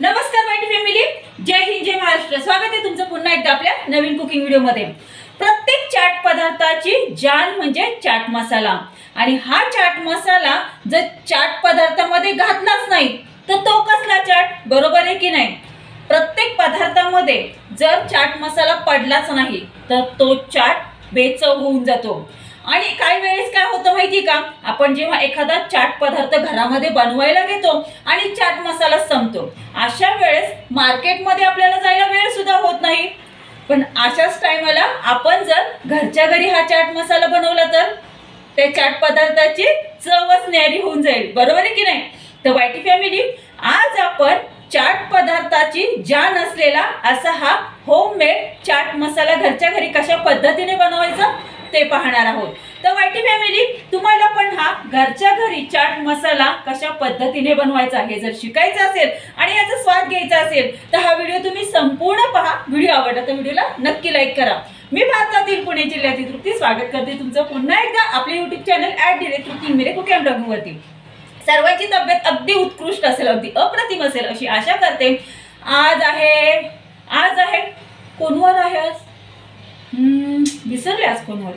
नमस्कार माहिती फॅमिली जय हिंद जय महाराष्ट्र. स्वागत आहे तुमचं पुन्हा एकदा आपल्या नवीन कुकिंग व्हिडिओमध्ये प्रत्येक चाट पदार्थाची जान म्हणजे चाट मसाला. आणि हा चाट मसाला जर चाट पदार्थामध्ये घातलाच नाही तर तो कसला चाट? बरोबर आहे की नाही? प्रत्येक पदार्थामध्ये जर चाट मसाला पडलाच नाही तर तो चाट बेचव होऊन जातो. आणि काही वेळेस काय होतं माहिती का? आपण जेव्हा एखादा चाट पदार्थ घरामध्ये बनवायला घेतो आणि चाट मसाला संपतो अशा वेळेस मार्केटमध्ये आपल्याला जायला वेळ सुद्धा होत नाही. पण अशाच टायमाला आपण जर घरच्या घरी हा चाट मसाला बनवला तर त्या चाट पदार्थाची चवच न्यारी होऊन जाईल. बरोबर आहे की नाही? तर वायटी फॅमिली आज आपण चाट पदार्थाची जान असलेला असा हा होममेड चाट मसाला घरच्या घरी कशा पद्धतीने बनवायचा? ते पाहणार आहोत. तर वाईटी फॅमिली तुम्हाला पण हा घरच्या घरी चाट मसाला कशा पद्धतीने बनवायचा हे जर शिकायचं असेल आणि याचा स्वाद घ्यायचा असेल तर हा व्हिडिओ तुम्ही संपूर्ण पहा. व्हिडिओ आवडला तर व्हिडिओला नक्की लाईक करा. मी भारतातील पुणे जिल्ह्यातील तृप्ती स्वागत करते तुमचं पुन्हा एकदा आपले YouTube channel at direct Trupti मेरे कुकिंग ब्लॉगिंगवरती सर्वांची तब्येत अगदी उत्कृष्ट असेल अगदी अप्रतिम असेल अशी आशा करते. आज आहे आज आहे कोणवर आहे आज? विसरले आज कोणवर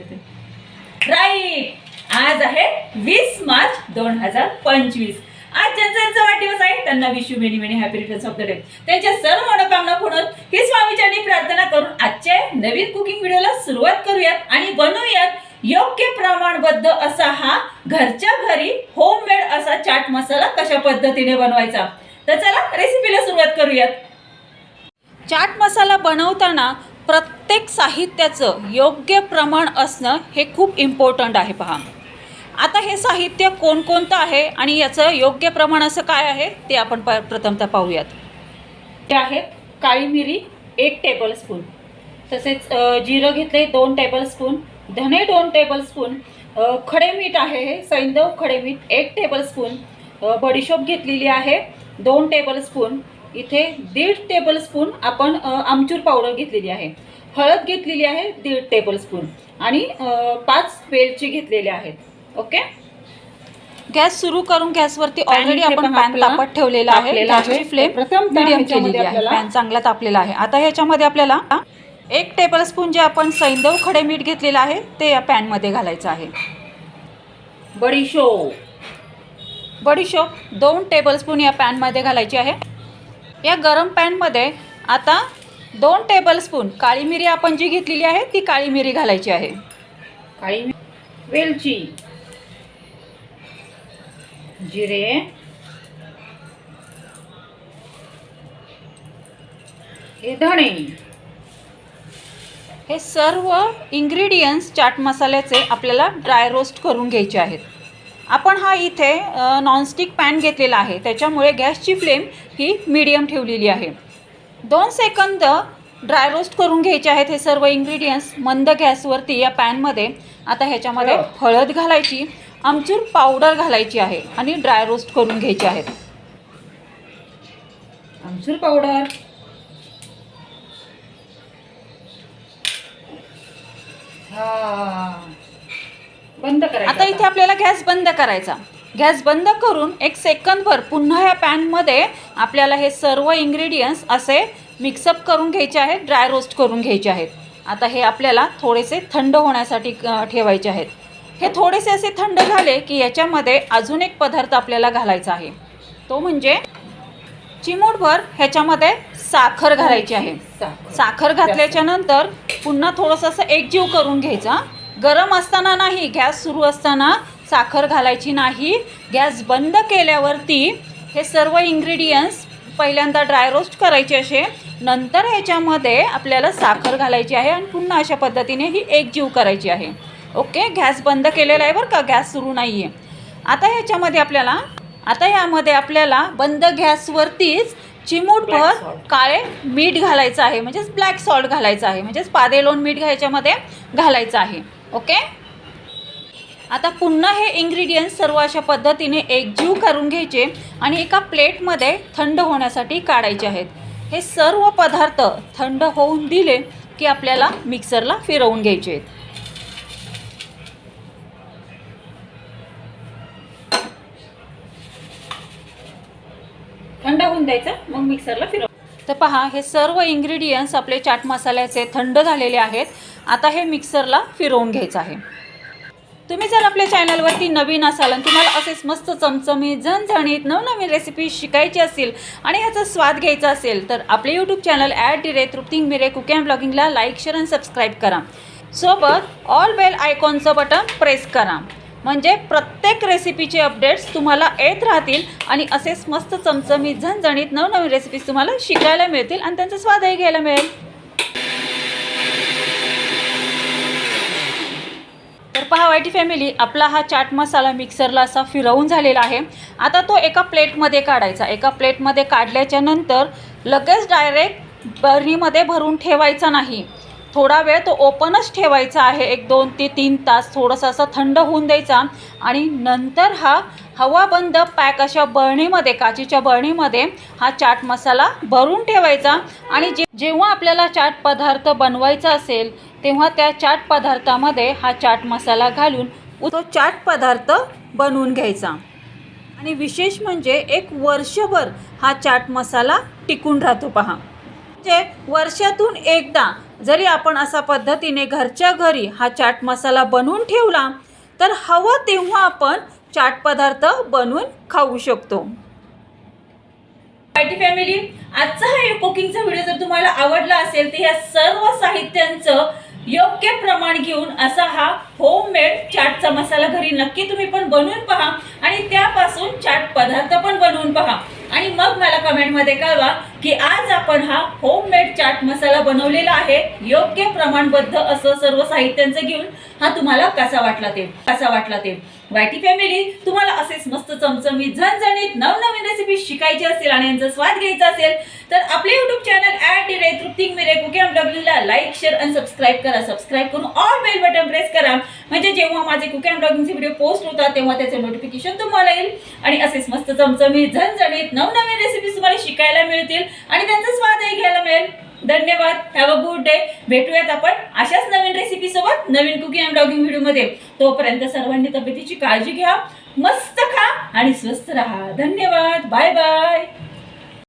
राईट आज आहे वीस मार्च दोन हजार पंचवीस. आज ज्यांचा ज्यांचा वाढदिवस आहे. त्यांना विश्व many many happy returns of the day त्यांच्या सर्व मनोकामना पूर्ण ही स्वामीच्यांनी प्रार्थना करून आजच्या नवीन कुकिंग व्हिडिओला सुरुवात करूयात आणि बनवूयात योग्य प्रमाणबद्ध असा हा घरच्या घरी होममेड असा चाट मसाला कशा पद्धतीने बनवायचा. तर चला रेसिपीला सुरुवात करूयात. चाट मसाला बनवताना प्रत्येक साहित्याचं योग्य प्रमाण असणं हे खूप इम्पॉर्टंट आहे पहा. आता हे साहित्य कोणकोणतं आहे आणि याचं योग्य प्रमाण असं काय आहे ते आपण प प्रथमतः पाहूयात. ते आहेत काळी मिरी एक टेबलस्पून तसेच जिरं घेतले दोन टेबलस्पून धने दोन टेबलस्पून खडे मीठ आहे हे सैंदव खडे मीठ एक टेबलस्पून बडीशोप घेतलेली आहे दोन टेबलस्पून इथे दीड टेबलस्पून आपण अ, आमचूर पावडर घेतलेली आहे. हळद घेतलेली आहे दीड टेबलस्पून आणि अ, पाच वेलची घेतलेल्या आहेत. ओके? गॅस सुरू करून गॅसवरती ऑलरेडी आपण पॅन तापत ठेवलेला आहे. गॅसची फ्लेम प्रथम मीडियम केलेली आहे. पॅन चांगला तापलेला आहे. आता ह्याच्यामध्ये आपल्याला एक टेबलस्पून जे आपण सैंदव खडे मीठ घेतलेलं आहे ते या पॅनमध्ये घालायचं आहे. बडीशोप. बडीशोप दोन टेबलस्पून या पॅनमध्ये घालायची आहे. या गरम पॅनमध्ये आता दोन टेबलस्पून काळी मिरी आपण जी घेतलेली आहे ती काळी मिरी घालायची आहे. काळी वेलची जिरे हे धणे. हे सर्व इंग्रेडियंट्स चाट मसाल्याचे आपल्याला ड्राय रोस्ट करून घ्यायचे आहेत. आपण हा इथे नॉनस्टिक पॅन घेतलेला आहे. त्याच्यामुळे गॅसची फ्लेम ही मीडियम ठेवलेली आहे. दोन सेकंद ड्राय रोस्ट करून घ्यायचे आहेत हे सर्व इंग्रेडियंट्स मंद गॅसवरती या पॅनमध्ये आता ह्याच्यामध्ये. हळद घालायची आमचूर पावडर घालायची आहे आणि ड्राय रोस्ट करून घ्यायचे आहेत. आमचूर पावडर हा. बंद करायचं आता इथे आपल्याला गॅस बंद करायचा. गॅस बंद करून एक सेकंदभर पुन्हा या पॅनमध्ये आपल्याला हे सर्व इन्ग्रेडियंट्स असे मिक्सअप करून घ्यायचे आहेत ड्राय रोस्ट करून घ्यायचे आहेत. आता हे आपल्याला थोडेसे थंड होण्यासाठी ठेवायचे आहेत. हे थोडेसे असे थंड झाले की याच्यामध्ये अजून एक पदार्थ आपल्याला घालायचा आहे. तो म्हणजे चिमूटभर ह्याच्यामध्ये साखर घालायची आहे. साखर. साखर घातल्याच्या नंतर पुन्हा थोडंसं असं एकजीव करून घ्यायचा गरम असताना नाही गॅस सुरू असताना साखर घालायची नाही. गॅस बंद केल्यावरती हे सर्व इंग्रेडियंट्स पहिल्यांदा ड्राय रोस्ट करायचे असे. नंतर ह्याच्यामध्ये आपल्याला साखर घालायची आहे आणि पुन्हा अशा पद्धतीने ही एकजीव करायची आहे. ओके? गॅस बंद केलेला आहे बरं का? गॅस सुरू नाही आहे आता ह्याच्यामध्ये आपल्याला आता यामध्ये आपल्याला बंद गॅसवरतीच चिमूटभर. काळे मीठ घालायचं आहे म्हणजेच ब्लॅक सॉल्ट घालायचं आहे म्हणजेच पादेलोन मीठ ह्याच्यामध्ये घालायचं आहे ओके आता पुन्हा हे इन्ग्रेडियंट्स सर्व अशा पद्धतीने एकजीव करून घ्यायचे आणि एका प्लेटमध्ये थंड होण्यासाठी काढायचे आहेत. हे सर्व पदार्थ थंड होऊन दिले की आपल्याला मिक्सरला फिरवून घ्यायचे आहेत थंड होऊन द्यायचं मग मिक्सरला फिरव. तर पहा हे सर्व इंग्रेडियंट्स आपले चाट मसाल्याचे थंड झालेले आहेत. आता हे मिक्सरला फिरवून घ्यायचं आहे. तुम्ही जर आपल्या चॅनलवरती नवीन असाल आणि तुम्हाला असेच मस्त चमचमीत झणझणीत नवनवीन रेसिपी शिकायची असेल आणि ह्याचा स्वाद घ्यायचा असेल तर आपले यूट्यूब चॅनल ॲट डी तृप्तिंग मिरे कुक अँड ब्लॉगिंगला लाईक शेअर आणि सबस्क्राईब करा. सोबत ऑल बेल आयकॉनचं बटन प्रेस करा. म्हणजे प्रत्येक रेसिपीचे अपडेट्स तुम्हाला येत राहतील आणि असेच मस्त चमचमीत झणझणीत नवनवीन रेसिपीज तुम्हाला शिकायला मिळतील आणि त्यांचा स्वादही घ्यायला मिळेल. तर पहा वाईटी फॅमिली आपला हा चाट मसाला मिक्सरला असा फिरवून झालेला आहे. आता तो एका प्लेटमध्ये काढायचा. एका प्लेटमध्ये काढल्याच्या नंतर लगेच डायरेक्ट बरणीमध्ये भरून ठेवायचा नाही. थोडा वेळ तो ओपनच ठेवायचा आहे. एक दोन ते तीन तास थोडंसं असं थंड होऊन द्यायचा. आणि नंतर हा हवाबंद पॅक अशा बरणीमध्ये काचेच्या बरणीमध्ये हा चाट मसाला भरून ठेवायचा. आणि जे जेव्हा आपल्याला चाट पदार्थ बनवायचा असेल तेव्हा त्या चाट पदार्थामध्ये हा चाट मसाला घालून तो चाट पदार्थ बनवून घ्यायचा. आणि विशेष म्हणजे एक वर्षभर हा चाट मसाला टिकून राहतो पहा. म्हणजे वर्षातून एकदा जरी आपण असा पद्धतीने घरच्या घरी हा चाट मसाला बनवून ठेवला तर हवं तेव्हा आपण चाट पदार्थ बनवून खाऊ शकतो. पार्टी फॅमिली आजचा हा कुकिंगचा व्हिडिओ जर तुम्हाला आवडला असेल तर ह्या सर्व साहित्यांचं योग्य प्रमाण घेऊन असा हा होममेड चाटचा मसाला घरी नक्की तुम्ही पण बनवून पहा आणि त्यापासून चाट पदार्थ पण बनवून पहा. आणि मग मला कमेंटमध्ये कळवा की आज आपण हा होममेड चाट मसाला बनवलेला आहे. योग्य प्रमाणबद्ध असं सर्व साहित्यांचं घेऊन हा तुम्हाला कसा वाटला ते? कसा वाटला ते? वायटी फॅमिली तुम्हाला असेच मस्त चमचमीत झणझणीत नवनवीन रेसिपी शिकायची असेल आणि यांचा स्वाद घ्यायचा असेल तर आपले युट्यूब चॅनल ॲट डी रे तृप्तिंग मिरे कुके ब्लॉगिंगला लाईक शेअर आणि सबस्क्राईब करा. सबस्क्राईब करून ऑल बेल बटन प्रेस करा. म्हणजे जेव्हा माझे कुके ब्लॉगिंगचे व्हिडिओ पोस्ट होतात तेव्हा त्याचे नोटिफिकेशन तुम्हाला येईल. आणि असेच मस्त चमचमीत झणझणीत नवनवीन रेसिपीज तुम्हाला शिकायला मिळतील आणि त्यांचा स्वादही घ्यायला मिळेल. धन्यवाद. हॅव अ गुड डे भेटूयात आपण अशाच नवीन रेसिपी सोबत नवीन कुकिंग अँड ब्लॉगिंग व्हिडिओमध्ये तोपर्यंत सर्वांनी तब्येतीची काळजी घ्या मस्त खा आणि स्वस्थ राहा. धन्यवाद. Bye bye